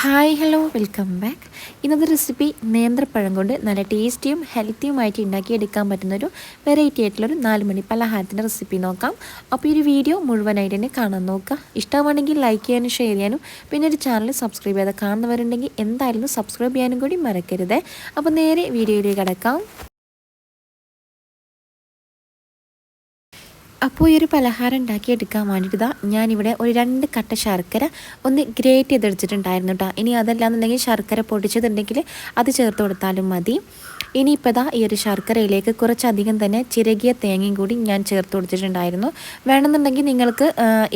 Hi hello welcome back ഇന്നത്തെ recipe നേന്ത്രപ്പഴം കൊണ്ട് നല്ല ടേസ്റ്റിയും ഹെൽത്തിയുമായിട്ട് ഉണ്ടാക്കിയെടുക്കാൻ പറ്റുന്നൊരു വെറൈറ്റി ആയിട്ടുള്ളൊരു നാല് മണി പലഹാരത്തിന്റെ റെസിപ്പി നോക്കാം. അപ്പോൾ ഈ ഒരു വീഡിയോ മുഴുവനായിട്ട് തന്നെ കാണാൻ നോക്കുക. ഇഷ്ടമാണെങ്കിൽ ലൈക്ക് ചെയ്യാനും ഷെയർ ചെയ്യാനും പിന്നെ ഒരു ചാനൽ സബ്സ്ക്രൈബ് ചെയ്താൽ കാണുന്നവരുണ്ടെങ്കിൽ എന്തായാലും സബ്സ്ക്രൈബ് ചെയ്യാനും കൂടി മറക്കരുത്. അപ്പോൾ നേരെ വീഡിയോയിലേക്ക് കിടക്കാം. അപ്പോൾ ഈ ഒരു പലഹാരം ഉണ്ടാക്കിയെടുക്കാൻ വേണ്ടിയിട്ട് ഇതാ ഞാനിവിടെ ഒരു രണ്ട് കട്ട ശർക്കര ഒന്ന് ഗ്രേറ്റ് ചെയ്തെടുത്തിട്ടുണ്ടായിരുന്നു കേട്ടോ ഇനി അതല്ലാന്നുണ്ടെങ്കിൽ ശർക്കര പൊടിച്ചതുണ്ടെങ്കിൽ അത് ചേർത്ത് കൊടുത്താലും മതി. ഇനിയിപ്പോൾ ഇതാ ഈ ഒരു ശർക്കരയിലേക്ക് കുറച്ചധികം തന്നെ ചിരകിയ തേങ്ങയും കൂടി ഞാൻ ചേർത്ത് കൊടുത്തിട്ടുണ്ടായിരുന്നു. വേണമെന്നുണ്ടെങ്കിൽ നിങ്ങൾക്ക്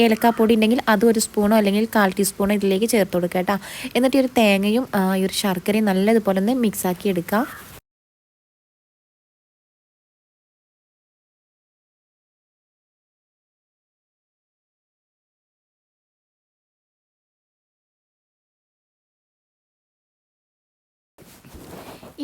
ഏലക്കാപ്പൊടി ഉണ്ടെങ്കിൽ അതും ഒരു സ്പൂണോ അല്ലെങ്കിൽ കാൽ ടീസ്പൂണോ ഇതിലേക്ക് ചേർത്ത് കൊടുക്കുക കേട്ടോ എന്നിട്ട് ഈ ഒരു തേങ്ങയും ഈ ഒരു ശർക്കരയും നല്ലതുപോലെ ഒന്ന് മിക്സാക്കി എടുക്കാം.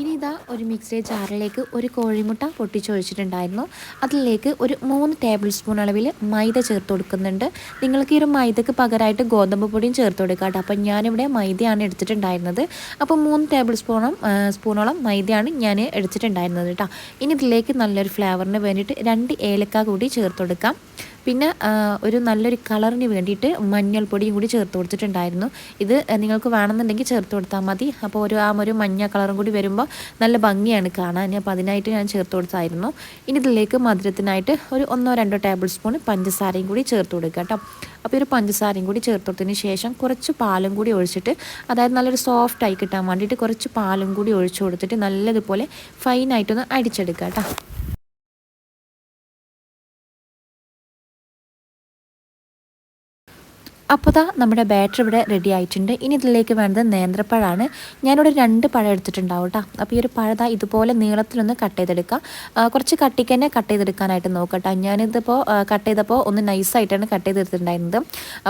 ഇനി ഇതാ ഒരു മിക്സി ജാറിലേക്ക് ഒരു കോഴിമുട്ട പൊട്ടിച്ചൊഴിച്ചിട്ടുണ്ടായിരുന്നു. അതിലേക്ക് ഒരു മൂന്ന് ടേബിൾ സ്പൂൺ അളവിൽ മൈദ ചേർത്ത് കൊടുക്കുന്നുണ്ട്. നിങ്ങൾക്ക് ഈ ഒരു മൈദക്ക് പകരമായിട്ട് ഗോതമ്പ് പൊടിയും ചേർത്ത് കൊടുക്കാം കേട്ടോ. അപ്പം ഞാനിവിടെ മൈദയാണ് എടുത്തിട്ടുണ്ടായിരുന്നത്. അപ്പോൾ മൂന്ന് ടേബിൾ സ്പൂണോളം സ്പൂണോളം മൈദയാണ് ഞാൻ എടുത്തിട്ടുണ്ടായിരുന്നത് കേട്ടോ. ഇനി ഇതിലേക്ക് നല്ലൊരു ഫ്ലേവറിന് വേണ്ടിയിട്ട് രണ്ട് ഏലക്ക കൂടി ചേർത്ത് കൊടുക്കാം. പിന്നെ ഒരു നല്ലൊരു കളറിന് വേണ്ടിയിട്ട് മഞ്ഞൾപ്പൊടിയും കൂടി ചേർത്ത് കൊടുത്തിട്ടുണ്ടായിരുന്നു. ഇത് നിങ്ങൾക്ക് വേണമെന്നുണ്ടെങ്കിൽ ചേർത്ത് കൊടുത്താൽ മതി. അപ്പോൾ ഒരു ആ ഒരു മഞ്ഞ കളറും കൂടി വരുമ്പോൾ നല്ല ഭംഗിയാണ് കാണാൻ. അപ്പോൾ അതിനായിട്ട് ഞാൻ ചേർത്ത് കൊടുത്തായിരുന്നു. ഇനി ഇതിലേക്ക് മധുരത്തിനായിട്ട് ഒരു ഒന്നോ രണ്ടോ ടേബിൾ സ്പൂൺ പഞ്ചസാരയും കൂടി ചേർത്ത് കൊടുക്കുക കേട്ടോ. അപ്പോൾ ഒരു പഞ്ചസാരയും കൂടി ചേർത്ത് കൊടുത്തതിന് ശേഷം കുറച്ച് പാലും കൂടി ഒഴിച്ചിട്ട് അതായത് നല്ലൊരു സോഫ്റ്റ് ആയി കിട്ടാൻ വേണ്ടിയിട്ട് കുറച്ച് പാലും കൂടി ഒഴിച്ചു കൊടുത്തിട്ട് നല്ലതുപോലെ ഫൈനായിട്ടൊന്ന് അടിച്ചെടുക്കുക കേട്ടോ. അപ്പോൾ ദാ നമ്മുടെ ബാറ്റർ ഇവിടെ റെഡി ആയിട്ടുണ്ട്. ഇനി ഇതിലേക്ക് വേണ്ടത് നേന്ത്രപ്പഴമാണ് ഞാനിവിടെ രണ്ട് പഴം എടുത്തിട്ടുണ്ടാവും കേട്ടോ അപ്പോൾ ഈ ഒരു പഴത ഇതുപോലെ നീളത്തിലൊന്ന് കട്ട് ചെയ്തെടുക്കുക കുറച്ച് കട്ടിക്ക് തന്നെ കട്ട് ചെയ്തെടുക്കാനായിട്ട് നോക്കട്ടോ ഞാനിതിപ്പോൾ കട്ട് ചെയ്തപ്പോൾ ഒന്ന് നൈസായിട്ടാണ് കട്ട് ചെയ്തെടുത്തിട്ടുണ്ടായിരുന്നത്.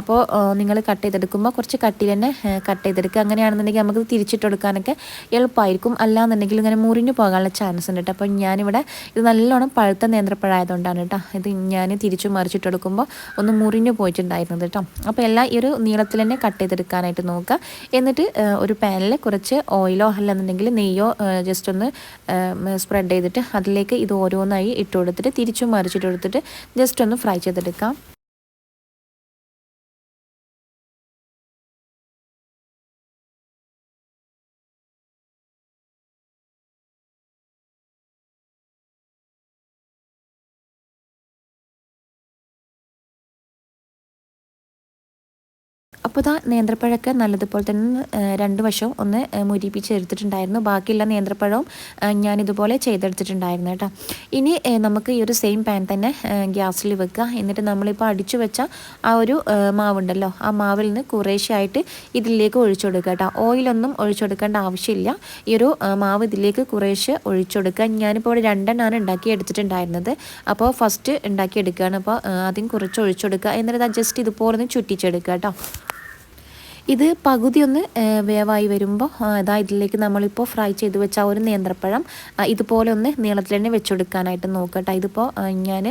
അപ്പോൾ നിങ്ങൾ കട്ട് ചെയ്തെടുക്കുമ്പോൾ കുറച്ച് കട്ടിയിൽ തന്നെ കട്ട് ചെയ്തെടുക്കുക. അങ്ങനെയാണെന്നുണ്ടെങ്കിൽ നമുക്ക് തിരിച്ചിട്ടെടുക്കാനൊക്കെ എളുപ്പമായിരിക്കും അല്ലാന്നുണ്ടെങ്കിൽ ഇങ്ങനെ മുറിഞ്ഞു പോകാനുള്ള ചാൻസ് ഉണ്ട് കേട്ടോ അപ്പോൾ ഞാനിവിടെ ഇത് നല്ലോണം പഴുത്ത നേന്ത്രപ്പഴമായതുകൊണ്ടാണ് കേട്ടോ ഇത് ഞാൻ തിരിച്ചു മറിച്ചിട്ടെടുക്കുമ്പോൾ ഒന്ന് മുറിഞ്ഞു പോയിട്ടുണ്ടായിരുന്നത് കേട്ടോ അപ്പോൾ എല്ലാം ഈ ഒരു നീളത്തിൽ തന്നെ കട്ട് ചെയ്തെടുക്കാനായിട്ട് നോക്കുക. എന്നിട്ട് ഒരു പാനിൽ കുറച്ച് ഓയിലോ അല്ലെന്നുണ്ടെങ്കിൽ നെയ്യോ ജസ്റ്റ് ഒന്ന് സ്പ്രെഡ് ചെയ്തിട്ട് അതിലേക്ക് ഇത് ഓരോന്നായി ഇട്ട് കൊടുത്തിട്ട് തിരിച്ചും മറിച്ചിട്ട് കൊടുത്തിട്ട് ജസ്റ്റ് ഒന്ന് ഫ്രൈ ചെയ്തെടുക്കാം. അപ്പോൾ ഇതാ നേന്ത്രപ്പഴമൊക്കെ നല്ലതുപോലെ തന്നെ രണ്ട് വശവും ഒന്ന് മുരിപ്പിച്ച് എടുത്തിട്ടുണ്ടായിരുന്നു ബാക്കിയുള്ള നേന്ത്രപ്പഴവും ഞാനിതുപോലെ ചെയ്തെടുത്തിട്ടുണ്ടായിരുന്നു കേട്ടോ. ഇനി നമുക്ക് ഈ ഒരു സെയിം പാൻ തന്നെ ഗ്യാസിൽ വെക്കുക. എന്നിട്ട് നമ്മളിപ്പോൾ അടിച്ചു വെച്ച ആ ഒരു മാവുണ്ടല്ലോ ആ മാവിൽ നിന്ന് കുറേശ്ശായിട്ട് ഇതിലേക്ക് ഒഴിച്ചു കൊടുക്കുക കേട്ടോ. ഓയിലൊന്നും ഒഴിച്ചു കൊടുക്കേണ്ട ആവശ്യമില്ല. ഈ ഒരു മാവ് ഇതിലേക്ക് കുറേശ്ശെ ഒഴിച്ചു കൊടുക്കുക. ഞാനിപ്പോൾ ഇവിടെ രണ്ടെണ്ണമാണ് ഉണ്ടാക്കി എടുത്തിട്ടുണ്ടായിരുന്നത്. അപ്പോൾ ഫസ്റ്റ് ഉണ്ടാക്കി എടുക്കുകയാണ്. അപ്പോൾ ആദ്യം കുറച്ച് ഒഴിച്ചു കൊടുക്കുക. എന്നിട്ട് ജസ്റ്റ് ഇതുപോലെ ഒന്ന് ചുറ്റിച്ചെടുക്കുക കേട്ടോ. ഇത് പകുതി ഒന്ന് വേവായി വരുമ്പോൾ അതാ ഇതിലേക്ക് നമ്മളിപ്പോൾ ഫ്രൈ ചെയ്ത് വെച്ച ആ ഒരു നേന്ത്രപ്പഴം ഇതുപോലെ ഒന്ന് നീളത്തിൽ തന്നെ വെച്ചെടുക്കാനായിട്ട് നോക്കട്ടെ. ഇതിപ്പോൾ ഞാൻ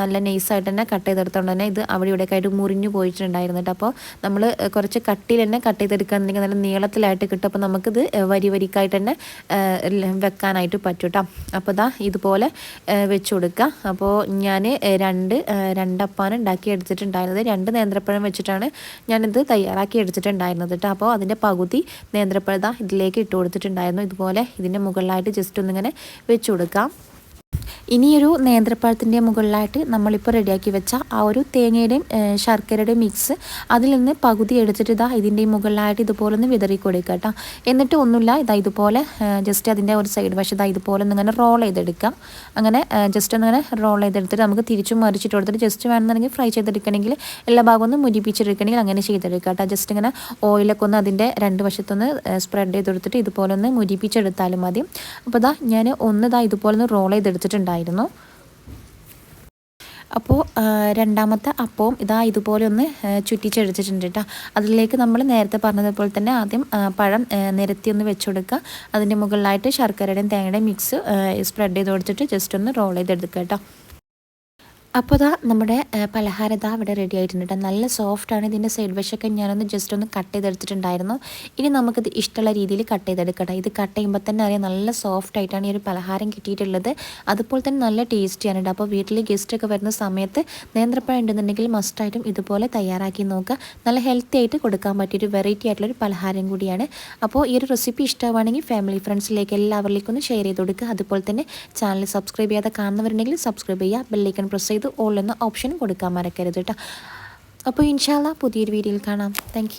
നല്ല നൈസായിട്ട് തന്നെ കട്ട് ചെയ്തെടുത്തോണ്ട് തന്നെ ഇത് അവിടെ ഇവിടെയൊക്കെ ആയിട്ട് മുറിഞ്ഞു പോയിട്ടുണ്ടായിരുന്നു അപ്പോൾ നമ്മൾ കുറച്ച് കട്ടിയിൽ തന്നെ കട്ട് ചെയ്തെടുക്കുകയാണെന്നുണ്ടെങ്കിൽ നല്ല നീളത്തിലായിട്ട് കിട്ടും. അപ്പോൾ നമുക്കിത് വരി വരിക്കായിട്ട് തന്നെ വെക്കാനായിട്ട് പറ്റും കേട്ടോ അപ്പോൾ ഇതാ ഇതുപോലെ വെച്ച് കൊടുക്കുക അപ്പോൾ ഞാൻ രണ്ട് രണ്ടപ്പാണ് ഉണ്ടാക്കി എടുത്തിട്ടുണ്ടായിരുന്നത്. രണ്ട് നേന്ത്രപ്പഴം വെച്ചിട്ടാണ് ഞാനിത് തയ്യാറാക്കി എടുത്തിട്ടുണ്ടായിരുന്നത്. കേട്ടോ അപ്പോൾ അതിന്റെ പകുതി നേന്ത്രപ്പഴത ഇതിലേക്ക് ഇട്ട് കൊടുത്തിട്ടുണ്ടായിരുന്നു. ഇതുപോലെ ഇതിന്റെ മുകളിലായിട്ട് ജസ്റ്റ് ഒന്നിങ്ങനെ വെച്ച് കൊടുക്കാം. ഇനിയൊരു നേന്ത്രപ്പഴത്തിന്റെ മുകളിലായിട്ട് നമ്മളിപ്പോൾ റെഡിയാക്കി വെച്ച ആ ഒരു തേങ്ങയുടെയും ശർക്കരയുടെയും മിക്സ് അതിൽ നിന്ന് പകുതി എടുത്തിട്ട് ഇതാ ഇതിന്റെ മുകളിലായിട്ട് ഇതുപോലെ ഒന്ന് വിതറി കൊടുക്കുക കേട്ടോ എന്നിട്ട് ഒന്നുമില്ല ഇതാ ഇതുപോലെ ജസ്റ്റ് അതിന്റെ ഒരു സൈഡ് വശം ഇതാ ഇതുപോലെ ഒന്ന് ഇങ്ങനെ റോൾ ചെയ്തെടുക്കാം അങ്ങനെ ജസ്റ്റ് ഒന്നിങ്ങനെ റോൾ ചെയ്തെടുത്തിട്ട് നമുക്ക് തിരിച്ചും മറിച്ചിട്ട് കൊടുത്തിട്ട് ജസ്റ്റ് വേണമെന്നുണ്ടെങ്കിൽ ഫ്രൈ ചെയ്തെടുക്കണമെങ്കിൽ എല്ലാ ഭാഗവും ഒന്ന് മുരിപ്പിച്ചെടുക്കണമെങ്കിൽ അങ്ങനെ ചെയ്തെടുക്കുക കേട്ടോ ജസ്റ്റ് ഇങ്ങനെ ഓയിലൊക്കെ ഒന്ന് അതിന്റെ രണ്ട് വശത്തൊന്ന് സ്പ്രെഡ് ചെയ്തെടുത്തിട്ട് ഇതുപോലെ ഒന്ന് മുരിപ്പിച്ചെടുത്താലും മതി. അപ്പോൾ ഇതാ ഞാൻ ഒന്ന് ഇതാ ഇതുപോലെ ഒന്ന് റോൾ ചെയ്തെടുത്തിട്ടുണ്ടായിരുന്നു ഉണ്ടായിരുന്നു. അപ്പോൾ രണ്ടാമത്തെ അപ്പവും ഇതാ ഇതുപോലെ ഒന്ന് ചുറ്റിച്ചെടുത്തിട്ടുണ്ട് കേട്ടോ അതിലേക്ക് നമ്മൾ നേരത്തെ പറഞ്ഞതുപോലെ തന്നെ ആദ്യം പഴം നിരത്തി ഒന്ന് വെച്ച് കൊടുക്കുക അതിന്റെ മുകളിലായിട്ട് ശർക്കരയുടെയും തേങ്ങയുടെയും മിക്സ് സ്പ്രെഡ് ചെയ്ത് കൊടുത്തിട്ട് ജസ്റ്റ് ഒന്ന് റോൾ ചെയ്തെടുക്കുക കേട്ടോ അപ്പോൾ ഇതാ നമ്മുടെ പലഹാരം ഇതാ ഇവിടെ റെഡി ആയിട്ടുണ്ട് നല്ല സോഫ്റ്റാണ് ഇതിന്റെ സൈഡ് വശമൊക്കെ ഞാനൊന്ന് ജസ്റ്റ് ഒന്ന് കട്ട് ചെയ്തെടുത്തിട്ടുണ്ടായിരുന്നു. ഇനി നമുക്കിത് ഇഷ്ടമുള്ള രീതിയിൽ കട്ട് ചെയ്തെടുക്കട്ടെ. ഇത് കട്ട് ചെയ്യുമ്പോൾ തന്നെ അറിയാം നല്ല സോഫ്റ്റ് ആയിട്ടാണ് ഈ ഒരു പലഹാരം കിട്ടിയിട്ടുള്ളത്. അതുപോലെ തന്നെ നല്ല ടേസ്റ്റിയാണ് കേട്ടോ അപ്പോൾ വീട്ടിൽ ഗസ്റ്റൊക്കെ വരുന്ന സമയത്ത് നേന്ത്രപ്പഴം ഉണ്ടെന്നുണ്ടെങ്കിൽ മസ്റ്റായിട്ടും ഇതുപോലെ തയ്യാറാക്കി നോക്കുക. നല്ല ഹെൽത്തി ആയിട്ട് കൊടുക്കാൻ പറ്റിയൊരു വെറൈറ്റി ആയിട്ടുള്ളൊരു പലഹാരം കൂടിയാണ്. അപ്പോൾ ഈ ഒരു റെസിപ്പി ഇഷ്ടമാണെങ്കിൽ ഫാമിലി ഫ്രണ്ട്സിലേക്ക് എല്ലാവരിലേക്കും ഒന്ന് ഷെയർ ചെയ്ത് കൊടുക്കുക. അതുപോലെ തന്നെ ചാനൽ സബ്സ്ക്രൈബ് ചെയ്യാതെ കാണുന്നവരുണ്ടെങ്കിൽ സബ്സ്ക്രൈബ് ചെയ്യുക. ബെല്ലൈക്കൺ പ്രസ് ചെയ്ത് ഓൾ എന്ന ഓപ്ഷൻ കൊടുക്കാൻ മറക്കരുത് കേട്ടോ. അപ്പോൾ ഇൻഷാല്ല പുതിയൊരു വീഡിയോയിൽ കാണാം. താങ്ക്